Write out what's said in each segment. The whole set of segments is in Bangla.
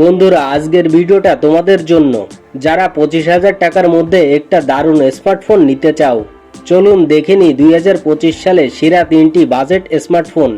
বন্ধুরা, আজকের ভিডিওটা তোমাদের জন্য। যারা পঁচিশ হাজার টাকার মধ্যে একটা দারুণ স্মার্টফোন নিতে চাও, চলুন দেখে নিই দুই হাজার পঁচিশ সালে সেরা তিনটি বাজেট স্মার্টফোন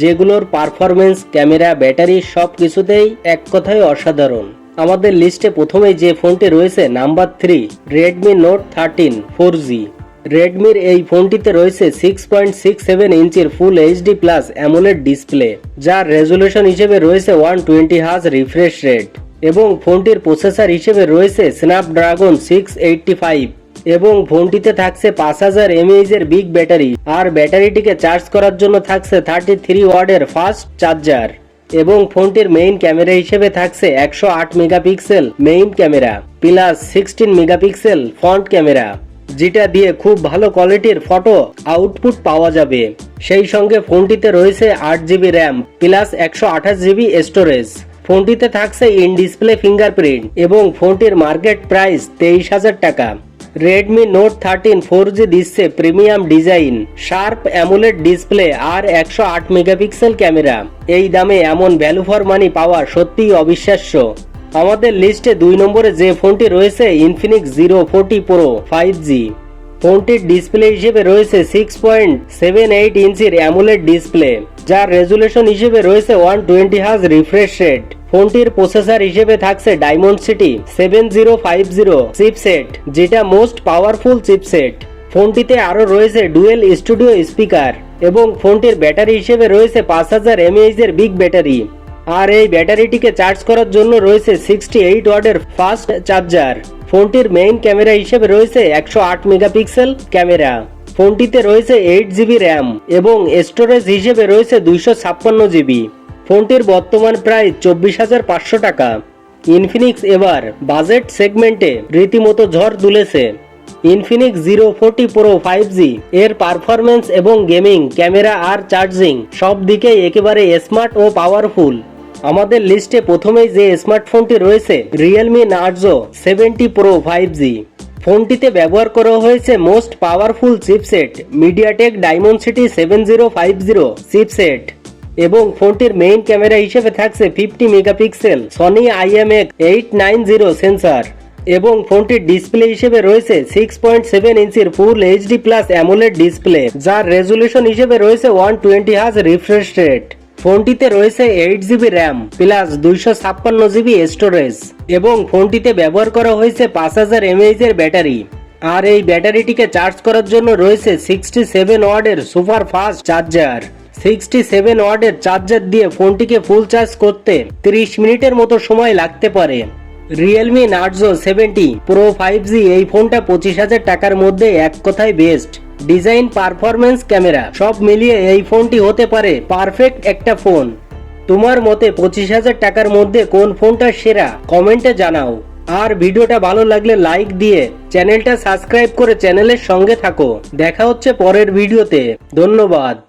যেগুলোর পারফরমেন্স ক্যামেরা ব্যাটারি সব কিছুতেই এক কথায় অসাধারণ। আমাদের লিস্টে প্রথমেই যে ফোনটি রয়েছে number three Redmi Note thirteen four G রেডমির এই ফোনটিতে রয়েছে সিক্স পয়েন্ট সিক্স সেভেন ইঞ্চির full HD plus AMOLED display যার রেজলিউশন হিসেবে রয়েছে ওয়ান টোয়েন্টি হাজ রিফ্রেশ রেট এবং ফোনটির প্রসেসর হিসেবে রয়েছে স্ন্যাপড্রাগন সিক্স এইটটি ফাইভ এবং ফোনটিতে থাকছে পাঁচ হাজার এমএইচ এর বিগ ব্যাটারি আর ব্যাটারিটিকে চার্জ করার জন্য থাকছে থার্টি থ্রি ওয়ার্ডের ফাস্ট চার্জার এবং ফোনটির মেইন ক্যামেরা হিসেবে থাকছে একশো আট megapixel main camera plus sixteen megapixel front camera যেটা দিয়ে খুব ভালো কোয়ালিটির ফটো আউটপুট পাওয়া যাবে। সেই সঙ্গে ফোনটিতে রয়েছে আট জিবি র্যাম প্লাস একশো আঠাশ জিবি স্টোরেজ ফোনটিতে থাকছে ইন ডিসপ্লে ফিঙ্গারপ্রিন্ট এবং ফোনটির মার্কেট প্রাইস তেইশ হাজার টাকা। Redmi Note thirteen four G দিচ্ছে premium design sharp AMOLED display আর একশো আট মেগাপিক্সেল ক্যামেরা এই দামে এমন ভ্যালু ফর মানি পাওয়া সত্যিই অবিশ্বাস্য। আমাদের লিস্টে দুই নম্বরে যে ফোনটি রয়েছে Infinix zero forty pro five G ফোনটির ডিসপ্লে হিসেবে রয়েছে সিক্স পয়েন্ট সেভেন এইট ইঞ্চির অ্যামুলেট ডিসপ্লে যার রেজুলেশন হিসেবে রয়েছে ওয়ান টোয়েন্টি হাজ রিফ্রেশ রেট ফোনটির প্রসেসর হিসেবে থাকছে Dimensity seven zero five zero chipset যেটা মোস্ট পাওয়ারফুল চিপসেট ফোনটিতে আরও রয়েছে ডুয়েল স্টুডিও স্পিকার এবং ফোনটির ব্যাটারি হিসেবে রয়েছে পাঁচ হাজার এমএইচ এর বিগ ব্যাটারি আর এই ব্যাটারিটিকে চার্জ করার জন্য রয়েছে সিক্সটি এইট ওয়ার্ডের ফাস্ট চার্জার ফোনটির মেইন ক্যামেরা হিসেবে রয়েছে একশো আট মেগাপিক্সেল ক্যামেরা। ফোনটিতে রয়েছে এইট জিবি র্যাম এবং স্টোরেজ হিসেবে রয়েছে দুইশো ছাপ্পান্ন জিবি। ফোনটির বর্তমান প্রায় চব্বিশ হাজার পাঁচশো টাকা। ইনফিনিক্স এবার বাজেট সেগমেন্টে রীতিমতো ঝড় তুলেছে। Infinix zero forty pro five G এর পারফরমেন্স এবং গেমিং ক্যামেরা আর চার্জিং সব দিকেই একেবারে স্মার্ট ও পাওয়ারফুল আমাদের লিস্টে প্রথমেই যে স্মার্টফোনটি রয়েছে Realme Narzo seventy pro five G ফোনটিতে ব্যবহার করা হয়েছে most powerful chipset MediaTek Dimensity seven zero five zero chipset এবং ফোনটির মেইন ক্যামেরা হিসেবে থাকছে fifty megapixel Sony IMX eight nine zero sensor এবং ফোনটির ডিসপ্লে হিসেবে রয়েছে সিক্স পয়েন্ট সেভেন ইঞ্চির full HD plus AMOLED display যার রেজলিউশন হিসেবে রয়েছে ওয়ান টোয়েন্টি হাজ রিফ্রেশ রেট ফোনটিতে রয়েছে এইট জিবি র্যাম প্লাস দুইশো ছাপ্পান্ন জিবি স্টোরেজ এবং ফোনটিতে ব্যবহার করা হয়েছে পাঁচ হাজার এমএইচ এর ব্যাটারি। আর এই ব্যাটারিটিকে চার্জ করার জন্য রয়েছে সিক্সটি সেভেন ওয়ার্ডের super fast charger sixty seven ওয়ার্ডের চার্জার দিয়ে ফোনটিকে ফুল চার্জ করতে 30 মিনিটের মতো সময় লাগতে পারে। Realme Narzo seventy pro five G এই ফোনটা পঁচিশ হাজার টাকার মধ্যে এক কথায় বেস্ট ডিজাইন পারফরমেন্স ক্যামেরা, সব মিলিয়ে এই ফোনটি হতে পারে পারফেক্ট একটা ফোন। তোমার মতে পঁচিশ হাজার টাকার মধ্যে কোন ফোনটা সেরা? কমেন্টে জানাও। আর ভিডিওটা ভালো লাগলে লাইক দিয়ে চ্যানেলটা সাবস্ক্রাইব করে চ্যানেলের সঙ্গে থাকো। দেখা হচ্ছে পরের ভিডিওতে। ধন্যবাদ।